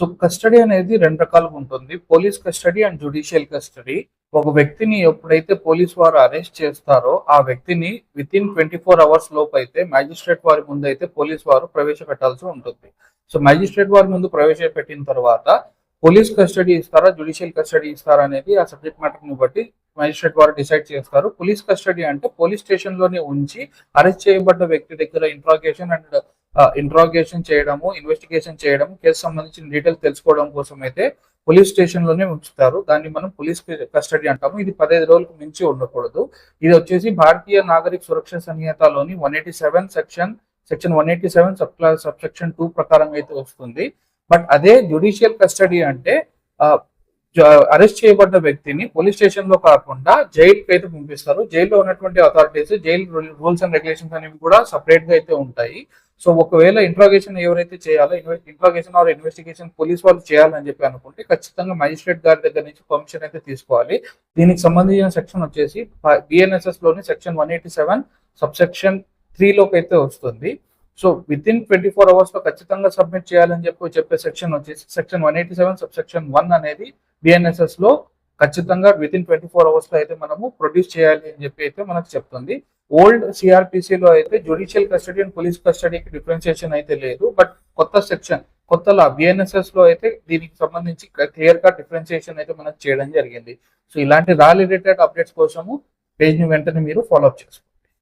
So custody అనేది రెండు రకాలుగా ఉంటుంది. Police custody and judicial custody. ఒక వ్యక్తిని ఎప్పుడైతే పోలీస్ వారు అరెస్ట్ చేస్తారో ఆ వ్యక్తిని within twenty four hours లోపు అయితే మ్యాజిస్ట్రేట్ వారి ముందు అయితే పోలీస్ వారు ప్రవేశపెట్టాల్సి ఉంటుంది. సో మ్యాజిస్ట్రేట్ వారి ముందు ప్రవేశపెట్టిన తర్వాత పోలీస్ కస్టడీ ఇస్తారా జుడిషియల్ కస్టడీ ఇస్తారా అనేది ఆ సబ్జెక్ట్ మ్యాటర్ని బట్టి మ్యాజిస్ట్రేట్ వారు డిసైడ్ చేస్తారు. పోలీస్ కస్టడీ అంటే పోలీస్ స్టేషన్లోనే ఉంచి అరెస్ట్ చేయబడ్డ వ్యక్తి దగ్గర ఇంట్రాగేషన్ అండ్ ఇంట్రాగేషన్ చేయడము ఇన్వెస్టిగేషన్ చేయడం కేసు సంబంధించిన డీటెయిల్స్ తెలుసుకోవడం కోసం అయితే పోలీస్ స్టేషన్లోనే ఉంచుతారు. దాన్ని మనం పోలీస్ కస్టడీ అంటాము. ఇది పదహైదు రోజులకు మించి ఉండకూడదు. ఇది వచ్చేసి Bharatiya Nagarik Suraksha సంహితలోని one eighty seven section section one eighty seven sub clause sub section two ప్రకారం అయితే వస్తుంది. బట్ అదే జుడిషియల్ కస్టడీ అంటే అరెస్ట్ చేయబడ్డ వ్యక్తిని పోలీస్ స్టేషన్లో కాకుండా జైలుకి అయితే పంపిస్తారు. జైల్లో ఉన్నటువంటి authorities jail rules and regulations అనేవి కూడా సపరేట్గా అయితే ఉంటాయి. సో ఒకవేళ ఇంట్రాగేషన్ ఎవరైతే చేయాలో ఇంట్రాగేషన్ ఆర్ ఇన్వెస్టిగేషన్ పోలీస్ వాళ్ళు చేయాలని చెప్పి అనుకుంటే ఖచ్చితంగా మజిస్ట్రేట్ గారి దగ్గర నుంచి పర్మిషన్ అయితే తీసుకోవాలి. దీనికి సంబంధించిన సెక్షన్ వచ్చేసి బిఎన్ఎస్ఎస్లోని section one eighty seven sub section త్రీలోకి అయితే వస్తుంది. So within twenty four అవర్స్లో ఖచ్చితంగా సబ్మిట్ చేయాలని చెప్పి చెప్పే సెక్షన్ వచ్చేసి section one eighty seven sub section one అనేది బిఎన్ఎస్ఎస్లో ఖచ్చితంగా విత్ ఇన్ ట్వంటీ ఫోర్ అవర్స్లో అయితే మనము ప్రొడ్యూస్ చేయాలి అని చెప్పి అయితే మనకు చెప్తుంది. ఓల్డ్ సిఆర్పిసిలో అయితే జ్యుడిషియల్ కస్టడీ అండ్ పోలీస్ కస్టడీకి డిఫరెన్షియేషన్ అయితే లేదు బట్ కొత్త సెక్షన్ కొత్త బిఎన్ఎస్ఎస్లో అయితే దీనికి సంబంధించి క్లియర్గా డిఫరెన్షియేషన్ అయితే మనకు చేయడం జరిగింది. సో ఇలాంటి రా రిలేటెడ్ అప్డేట్స్ కోసము పేజ్ని వెంటనే మీరు ఫాలో అప్ చేసుకోండి.